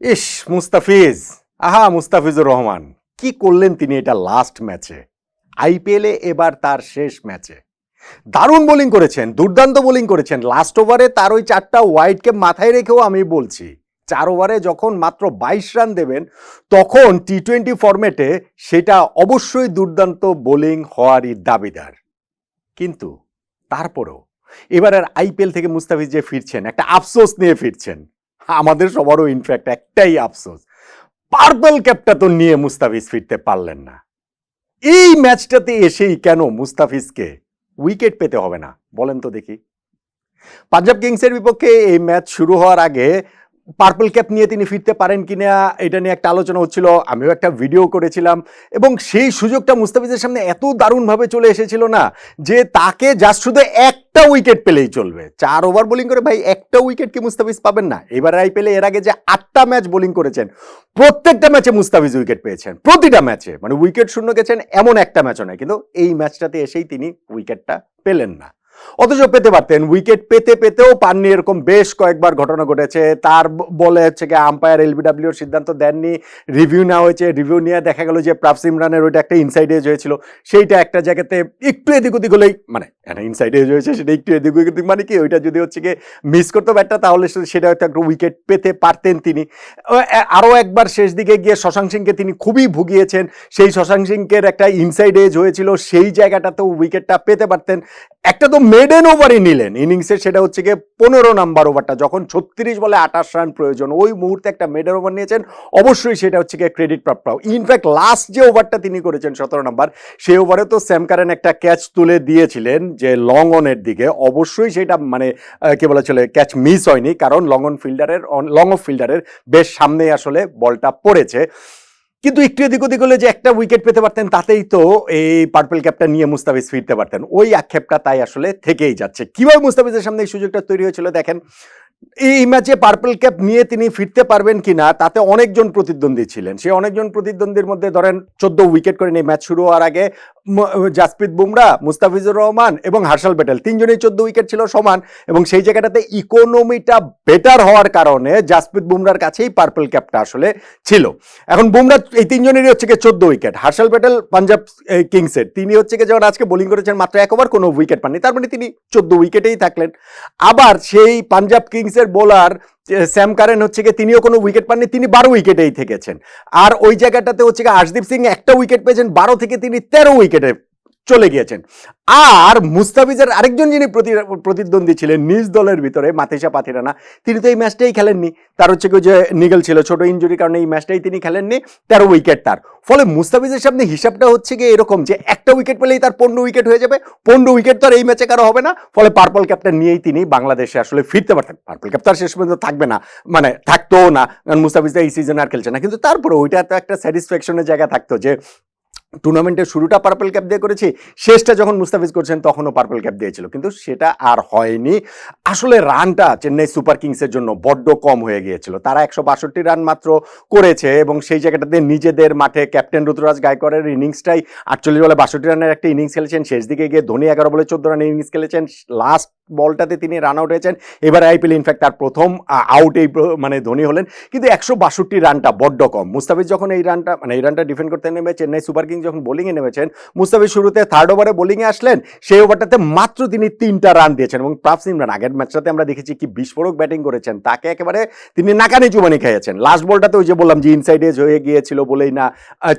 ইস, মুস্তাফিজ। আহা, মুস্তাফিজুর রহমান, কি করলেন তিনি এটা লাস্ট ম্যাচে আইপিএলে এবার তার শেষ ম্যাচে দারুণ বোলিং করেছেন, দুর্দান্ত বোলিং করেছেন। লাস্ট ওভারে তার ওই চারটা ওয়াইডকে মাথায় রেখেও আমি বলছি, চার ওভারে যখন মাত্র বাইশ রান দেবেন, তখন টি টোয়েন্টি ফরম্যাটে সেটা অবশ্যই দুর্দান্ত বোলিং হওয়ারই দাবিদার। কিন্তু তারপরেও এবারের আইপিএল থেকে মুস্তাফিজ যে ফিরছেন, একটা আফসোস নিয়ে ফিরছেন। আমাদের সবারও ইনফ্যাক্ট একটাই আফসোস। পার্পল ক্যাপটা তো নিয়ে মুস্তাফিজ ফিরতে পারলেন না। এই ম্যাচটাতে এসেই কেন মুস্তাফিজকে উইকেট পেতে হবে না? বলেন তো দেখি। পাঞ্জাব কিংসের বিপক্ষে এই ম্যাচ শুরু হওয়ার আগে পার্পল ক্যাপ নিয়ে তিনি ফিরতে পারেন কি না, এটা নিয়ে একটা আলোচনা হচ্ছিল, আমিও একটা ভিডিও করেছিলাম, এবং সেই সুযোগটা মুস্তাফিজের সামনে এত দারুণভাবে চলে এসেছিল না যে তাকে জাস্ট শুধু একটা উইকেট পেলেই চলবে। চার ওভার বোলিং করে ভাই একটা উইকেট কি মুস্তাফিজ পাবেন না? এবার আইপিএলে এর আগে যে আটটা ম্যাচ বোলিং করেছেন, প্রত্যেকটা ম্যাচে মুস্তাফিজ উইকেট পেয়েছেন, প্রতিটা ম্যাচে মানে উইকেট শূন্য গেছেন এমন একটা ম্যাচও নয় কিন্তু এই ম্যাচটাতে এসেই তিনি উইকেটটা পেলেন না। অথচ পেতে পারতেন। উইকেট পেতে পেতেও পাননি এরকম বেশ কয়েকবার ঘটনা ঘটেছে। তার বলে হচ্ছে কি আম্পায়ার এলবিডাব্লিউর সিদ্ধান্ত দেননি। রিভিউ নেওয়া হয়েছে। রিভিউ নিয়ে দেখা গেল যে প্রাফ সিমরানের ওইটা একটা ইনসাইড এজ হয়েছিল। সেইটা একটা জায়গাতে একটু এদিক ওদিক হলেই মানে ইনসাইড এজ হয়েছে, সেটা একটু এদিক ওদিক মানে কি? ওইটা যদি হচ্ছে কি মিস করতো ব্যাটটা তাহলে সেটা হয়তো একটা উইকেট পেতে পারতেন তিনি। আরও একবার শেষ দিকে গিয়ে শশাঙ্ক সিংকে তিনি খুবই ভুগিয়েছেন। সেই শশাঙ্ক সিংকের একটা ইনসাইড এজ হয়েছিল। সেই জায়গাটাতেও উইকেটটা পেতে পারতেন। একটা তো মেডেন ওভারই নিলেন। ইনিংসের সেটা হচ্ছে গিয়ে পনেরো নাম্বার ওভারটা, যখন ছত্রিশ বলে আঠাশ রান প্রয়োজন, ওই মুহূর্তে একটা মেডেন ওভার নিয়েছেন, অবশ্যই সেটা হচ্ছে গিয়ে ক্রেডিট প্রাপ্ত। ইনফ্যাক্ট লাস্ট যে ওভারটা তিনি করেছেন সতেরো নাম্বার, সেই ওভারে তো স্যাম কারেন একটা ক্যাচ তুলে দিয়েছিলেন যে লং অনের দিকে। অবশ্যই সেটা মানে কি বলা চলে ক্যাচ মিস হয়নি, কারণ লং অন ফিল্ডারের লং অফ ফিল্ডারের বেশ সামনেই আসলে বলটা পড়েছে। কিন্তু একটু এদিক ওদিক হলে যে একটা উইকেট পেতে পারতেন, তাতেই তো এই পার্পল ক্যাপটা নিয়ে মুস্তাফিজ ফিরতে পারতেন। ওই আক্ষেপটা তাই আসলে থেকেই যাচ্ছে। কীভাবে মুস্তাফিজের সামনে এই সুযোগটা তৈরি হয়েছিল দেখেন, এই ম্যাচে পার্পল ক্যাপ নিয়ে তিনি ফিরতে পারবেন কি না তাতে অনেকজন প্রতিদ্বন্দ্বী ছিলেন। সেই অনেকজন প্রতিদ্বন্দ্বীর মধ্যে ধরেন, চোদ্দ উইকেট করেন এই ম্যাচ শুরু হওয়ার আগে জাসপ্রীত বুমরা, মুস্তাফিজুর রহমান এবং হার্শাল প্যাটেল তিনজনেই চোদ্দ উইকেট ছিল সমান এবং সেই জায়গাটাতে ইকোনমিটা বেটার হওয়ার কারণে জাসপ্রীত বুমরার কাছেই পার্পল ক্যাপটা আসলে ছিল। এখন বুমরা, এই তিনজনেরই হচ্ছে গিয়ে চোদ্দ উইকেট। হার্শাল প্যাটেল পাঞ্জাব কিংসের তিনি হচ্ছে গিয়ে যখন আজকে বোলিং করেছেন, মাত্র এক ওভার কোনো উইকেট পাননি। তার মানে তিনি চোদ্দ উইকেটেই থাকলেন। আবার সেই পাঞ্জাব কিংসের বোলার স্যাম কারেন হচ্ছে গিয়ে তিনিও কোনো উইকেট পাননি, তিনি বারো উইকেটেই থেকেছেন। আর ওই জায়গাটাতে হচ্ছে গিয়ে আশদীপ সিং একটা উইকেট পেয়েছেন, বারো থেকে তিনি তেরো উইকেটে চলে গিয়েছেন। আর মুস্তাফিজের আরেকজন যিনি প্রতিদ্বন্দ্বী ছিলেন নিজ দলের ভিতরে মাথিসা পাথিরানা, তিনি তো এই ম্যাচটাই খেলেননি। তার হচ্ছে যে নিগল ছিল, ছোট ইঞ্জুরির কারণে এই ম্যাচটাই তিনি খেলেননি, তেরো উইকেট তার। ফলে মুস্তাফিজের সামনে হিসাবটা হচ্ছে গিয়ে এরকম যে একটা উইকেট পেলেই তার পনেরো উইকেট হয়ে যাবে, পনেরো উইকেট তো আর এই ম্যাচে কারও হবে না। ফলে পার্পল ক্যাপটা নিয়েই তিনি বাংলাদেশে আসলে ফিরতে পারতেন। পার্পল ক্যাপ তো আর শেষ পর্যন্ত থাকবে না মানে থাকতো না, কারণ মুস্তাফিজ এই সিজনে আর খেলছে না। কিন্তু তারপরে ওইটা তো একটা স্যাটিসফ্যাকশনের জায়গা থাকতো যে টুর্নামেন্টের শুরুটা পার্পল ক্যাপ দিয়ে করেছি, শেষটা যখন মুস্তাফিজ করছেন তখনও পার্পল ক্যাপ দিয়েছিল। কিন্তু সেটা আর হয়নি। আসলে রানটা চেন্নাই সুপার কিংসের জন্য বড্ড কম হয়ে গিয়েছিল। তারা একশো বাষট্টি রান মাত্র করেছে এবং সেই জায়গাটাতে নিজেদের মাঠে ক্যাপ্টেন ঋতুরাজ গায়করের ইনিংসটাই আটচল্লিশ বলে বাষট্টি রানের একটা ইনিংস খেলেছেন। শেষ দিকে গিয়ে ধোনি এগারো বলে চোদ্দ রানের ইনিংস খেলেছেন। লাস্ট বলটাতে তিনি রান আউট হয়েছেন। এবার আইপিএল ইনফ্যাক্ট তার প্রথম আউট এই মানে ধোনি হলেন। কিন্তু একশো বাষট্টি রানটা বড্ড কম। মুস্তাফিজ যখন এই রানটা মানে এই রানটা ডিফেন্ড করতে নেমে, চেন্নাই সুপার কিংস যখন বোলিংয়ে নেমেছেন, মুস্তাফিজ শুরুতে থার্ড ওভারে বোলিংয়ে আসলেন। সেই ওভারটাতে মাত্র তিনি তিনটা রান দিয়েছেন এবং প্রাপ সিমরান আগের ম্যাচটাতে আমরা দেখেছি কি বিস্ফোরক ব্যাটিং করেছেন। তাকে একেবারে তিনি নাকানি চুমানি খেয়েছেন লাস্ট বলটাতে ওই যে বললাম যে ইনসাইড এজ হয়ে গিয়েছিল বলেই না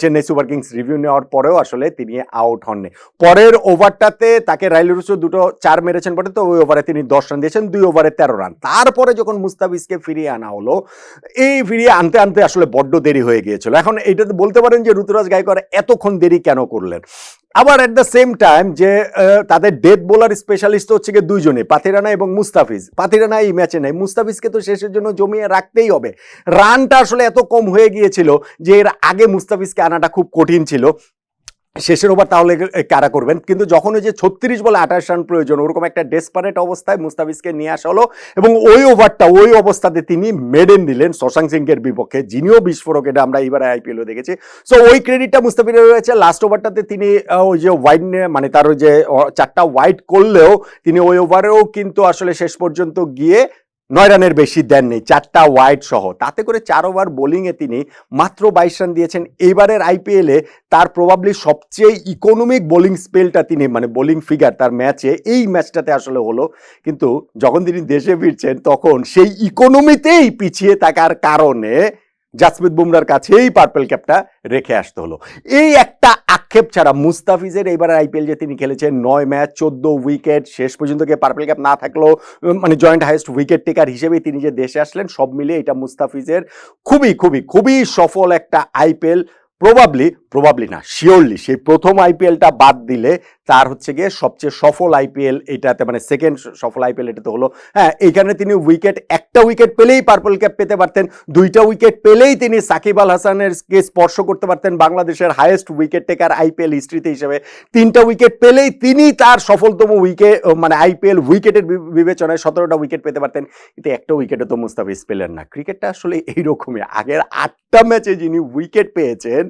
চেন্নাই সুপার কিংস রিভিউ নেওয়ার পরেও আসলে তিনি আউট হননি। পরের ওভারটাতে তাকে রাইল দুটো চার মেরেছেন বটে, তো ওই ওভারে তিনি দশ রান দিয়েছেন, দুই ওভারে তেরো রান। তারপরে যখন মুস্তাফিজকে ফিরিয়ে আনা হলো, এই ফিরিয়ে আনতে আনতে আসলে বড্ড দেরি হয়ে গিয়েছিল। এখন এইটা তো বলতে পারেন যে ঋতুরাজ গায়কর এতক্ষণ দেরি কেন করলেন? আবার অ্যাট দ্য সেম টাইম যে তাদের ডেথ বোলার স্পেশালিস্ট হচ্ছে গিয়ে দুইজনে পাথিরানা এবং মুস্তাফিজ। পাথিরানা এই ম্যাচে নেই। মুস্তাফিজকে তো শেষের জন্য জমিয়ে রাখতেই হবে। রানটা আসলে এত কম হয়ে গিয়েছিল যে এর আগে মুস্তাফিজকে আনাটা খুব কঠিন ছিল। শেষের ওভার তাহলে কারা করবেন? কিন্তু যখন ওই যে ছত্রিশ বলে আঠাশ রান প্রয়োজন, ওরকম একটা ডেসপারেট অবস্থায় মুস্তাফিজকে নিয়ে আসা হলো এবং ওই ওভারটা, ওই অবস্থাতে তিনি মেডেন দিলেন শশাঙ্ক সিংয়ের বিপক্ষে, যিনিও বিস্ফোরক, এটা আমরা এবারে আইপিএলও দেখেছি। সো ওই ক্রেডিটটা মুস্তাফিজের রয়েছে। লাস্ট ওভারটাতে তিনি ওই যে ওয়াইড মানে তার ওই যে চারটা ওয়াইড করলেও তিনি ওই ওভারেও কিন্তু আসলে শেষ পর্যন্ত গিয়ে নয় রানের বেশি দেননি, চারটা ওয়াইড সহ। তাতে করে চার ওভার বোলিংয়ে তিনি মাত্র বাইশ রান দিয়েছেন। এইবারের আইপিএলে তার প্রবাবলি সবচেয়ে ইকোনমিক বোলিং স্পেলটা তিনি মানে বোলিং ফিগার তার ম্যাচে এই ম্যাচটাতে আসলে হলো। কিন্তু যখন তিনি দেশে ফিরছেন, তখন সেই ইকোনমিতেই পিছিয়ে থাকার কারণে জাসমিত বুমরার কাছে এই পার্পেল ক্যাপটা রেখে আসতে হলো। এই একটা আক্ষেপ ছাড়া মুস্তাফিজের এইবার আইপিএল যে তিনি খেলেছেন, নয় ম্যাচ, চোদ্দ উইকেট শেষ পর্যন্ত গিয়ে পার্পেল ক্যাপ না থাকলেও মানে জয়েন্ট হাইয়েস্ট উইকেট টেকার হিসেবে তিনি যে দেশে আসলেন, সব মিলিয়ে এটা মুস্তাফিজের খুবই খুবই খুবই সফল একটা আইপিএল প্রবাবলি প্রবাবলি না শিওরলি সেই প্রথম আইপিএলটা বাদ দিলে তার হচ্ছে গিয়ে সবচেয়ে সফল আইপিএল এটাতে মানে সেকেন্ড সফল আইপিএল এটাতে হলো। হ্যাঁ এইখানে তিনি উইকেট একটা উইকেট পেলেই পার্পল ক্যাপ পেতে পারতেন, দুইটা উইকেট পেলেই তিনি সাকিব আল হাসানের কে স্পর্শ করতে পারতেন বাংলাদেশের হাইয়েস্ট উইকেট টেকার আইপিএল হিস্ট্রিতে হিসেবে। তিনটা উইকেট পেলেই তিনি তার সফলতম উইকেট মানে আইপিএল উইকেটের বিবেচনায় সতেরোটা উইকেট পেতে পারতেন। কিন্তু একটা উইকেটে তো মুস্তাফিজ পেলেন না। ক্রিকেটটা আসলে এইরকমই। আগের আটটা ম্যাচে যিনি উইকেট পেয়েছেন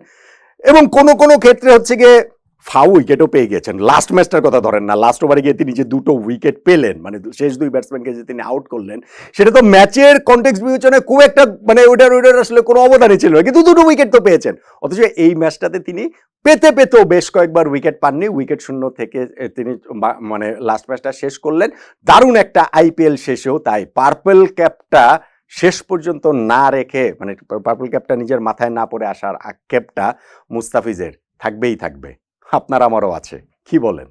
এবং কোনো কোনো ক্ষেত্রে হচ্ছে গিয়ে ফাউ উইকেটও পেয়ে গেছেন লাস্ট ম্যাচটার কথা ধরেন না লাস্ট ওভারে গিয়ে তিনি যে দুটো উইকেট পেলেন মানে শেষ দুই ব্যাটসম্যানকে যে তিনি আউট করলেন, সেটা তো ম্যাচের কন্টেক্স বিবেচনায় খুব একটা মানে ওইটার ওইটার আসলে কোনো অবদানই ছিল না। কিন্তু দুটো উইকেট তো পেয়েছেন। অথচ এই ম্যাচটাতে তিনি পেতে, পেতেও বেশ কয়েকবার উইকেট পাননি। উইকেট শূন্য থেকে তিনি মানে লাস্ট ম্যাচটা শেষ করলেন। দারুণ একটা আইপিএল শেষেও তাই। পার্পল ক্যাপটা শেষ পর্যন্ত না রেখে মানে পার্পল ক্যাপটা নিজের মাথায় না পড়ে আসার আক্ষেপটা মুস্তাফিজের থাকবেই থাকবে। আপনার আমারও আছে। কি বলেন?